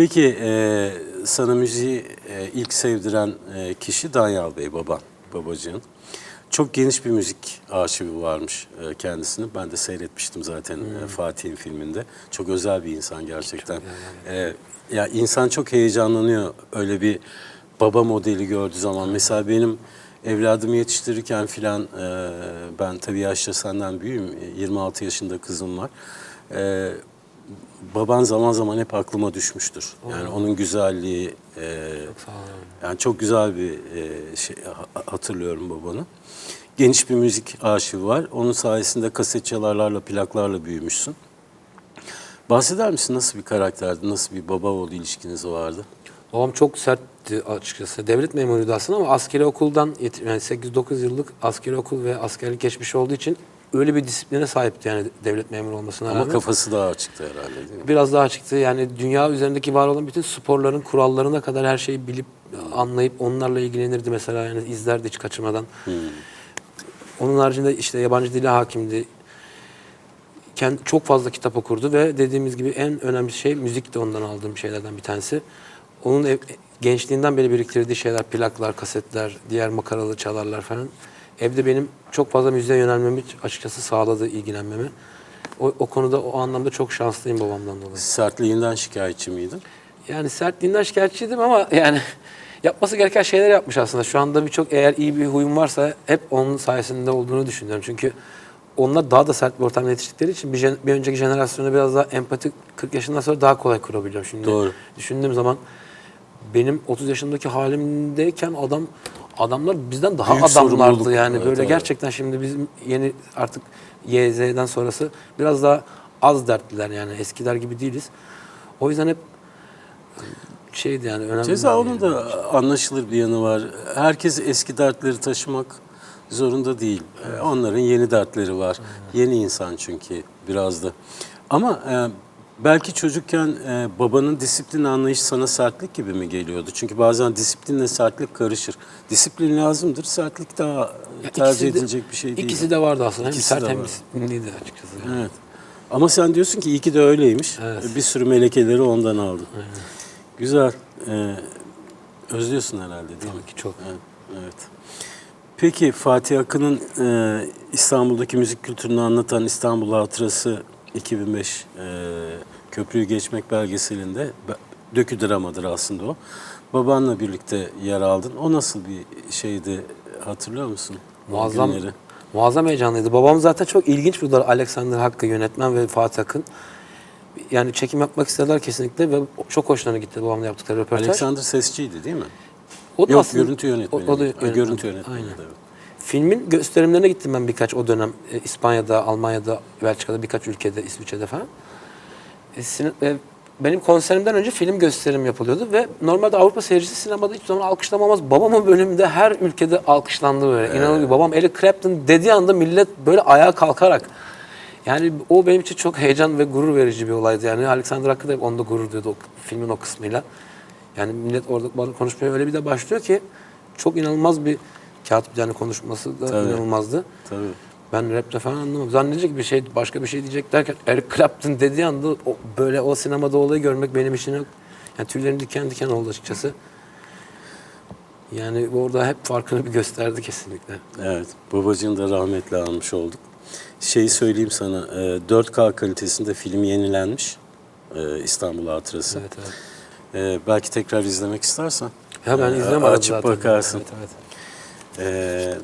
Peki e, sana müziği e, ilk sevdiren e, kişi Danyal Bey, baban, babacığın. Çok geniş bir müzik arşivi varmış e, kendisinin. Ben de seyretmiştim zaten e, Fatih'in filminde. Çok özel bir insan gerçekten. E, ya insan çok heyecanlanıyor öyle bir baba modeli gördüğü zaman. Mesela benim evladımı yetiştirirken filan e, ben tabii yaşça senden büyüğüm. E, 26 yaşında kızım var. E, baban zaman zaman hep aklıma düşmüştür. Yani onun güzelliği, e, Sağ olun. yani çok güzel bir e, şey ha- hatırlıyorum babanı. Geniş bir müzik arşivi var. Onun sayesinde kaset çalarlarla, plaklarla büyümüşsün. Bahseder misin nasıl bir karakterdi, nasıl bir baba oğul ilişkiniz vardı? Babam çok sertti açıkçası. Devlet memuruydu aslında ama askeri okuldan yet- yani 8-9 yıllık askeri okul ve askerlik geçmiş olduğu için öyle bir disipline sahipti yani devlet memuru olmasına Ama rağmen. kafası daha açıktı herhalde değil mi? Biraz daha çıktı. Yani dünya üzerindeki var olan bütün sporların kurallarına kadar her şeyi bilip anlayıp onlarla ilgilenirdi mesela yani izlerdi hiç kaçırmadan. Onun haricinde işte yabancı dile hakimdi. Kendi, çok fazla kitap okurdu ve dediğimiz gibi en önemli şey müzik de ondan aldığım şeylerden bir tanesi. Onun ev- gençliğinden beri biriktirdiği şeyler, plaklar, kasetler, diğer makaralı çalarlar falan. Evde benim çok fazla müziğe yönelmemi açıkçası sağladı, ilgilenmemi. O, o konuda o anlamda çok şanslıyım babamdan dolayı. Sertliğinden şikayetçi miydin? Yani sertliğinden şikayetçiydim ama yani yapması gereken şeyler yapmış aslında. Şu anda birçok eğer iyi bir huyum varsa hep onun sayesinde olduğunu düşünüyorum. Çünkü onlar daha da sert bir ortamda yetiştikleri için bir, jen- bir önceki jenerasyona biraz daha empati 40 yaşından sonra daha kolay kurabiliyorum. Şimdi Doğru. düşündüğüm zaman benim 30 yaşındaki halimdeyken adam adamlar bizden daha Büyük adamlardı yani Evet, böyle evet. gerçekten şimdi bizim yeni artık YZ'den sonrası biraz daha az dertliler yani eskiler gibi değiliz. O yüzden hep şeydi yani önemli. Ceza yani. onun da anlaşılır bir yanı var. Herkes eski dertleri taşımak zorunda değil. Ee, Onların yeni dertleri var. Yeni insan çünkü biraz da. Ama e, belki çocukken e, babanın disiplin anlayışı sana sertlik gibi mi geliyordu? Çünkü bazen disiplinle sertlik karışır. Disiplin lazımdır, sertlik daha Ya tercih de- edilecek bir şey değil. İkisi de vardı aslında. Hem İkisi sert de hem disiplinliydi açıkçası. yani. Evet. Ama sen diyorsun ki iyi ki de öyleymiş. Evet. Bir sürü melekeleri ondan aldın. Güzel. Ee, özlüyorsun herhalde değil mi? Tabii ki çok. Evet. evet. Peki Fatih Akın'ın e, İstanbul'daki müzik kültürünü anlatan İstanbul Hatırası 2005 e, Köprüyü Geçmek belgeselinde be- dökü dramadır aslında o. Babanla birlikte yer aldın. O nasıl bir şeydi hatırlıyor musun? Muazzam, günleri. muazzam heyecanlıydı. Babam zaten çok ilginç bir Alexander Hakkı yönetmen ve Fatih Akın. Yani çekim yapmak istediler kesinlikle ve çok hoşlarına gitti babamla yaptıkları röportaj. Alexander Sesçiydi değil mi? o da Yok aslında- görüntü yönetmeni. O, o da Ha, yönetmen. görüntü yönetmeni. Aynen. evet. Filmin gösterimlerine gittim ben birkaç o dönem. E, İspanya'da, Almanya'da, Belçika'da birkaç ülkede, İsviçre'de falan. E, sine- e, benim konserimden önce film gösterim yapılıyordu ve normalde Avrupa seyircisi sinemada hiç zaman alkışlamamaz. Babamın bölümünde her ülkede alkışlandı böyle. İnanılmaz. Babam Eric Clapton dediği anda millet böyle ayağa kalkarak. Yani o benim için çok heyecan ve gurur verici bir olaydı. Yani Alexander Hakkı da hep onda gurur duydu o filmin o kısmıyla. Yani millet orada konuşmaya öyle bir de başlıyor ki çok inanılmaz bir katip yani konuşması da Tabii. inanılmazdı. Tabii. Ben rapte falan anlamam. Zannedecek bir şey, başka bir şey diyecek derken Eric Clapton dediği anda o, böyle o sinemada olayı görmek benim için yani tüylerim diken diken oldu açıkçası. Yani orada hep farkını bir gösterdi kesinlikle. Evet, babacığını da rahmetle almış olduk. Şeyi söyleyeyim sana, e, 4K kalitesinde film yenilenmiş. e, İstanbul Hatırası. Evet evet. E, belki tekrar izlemek istersen. Ya ben e, izlem arada Açıp zaten. bakarsın. Evet evet. E,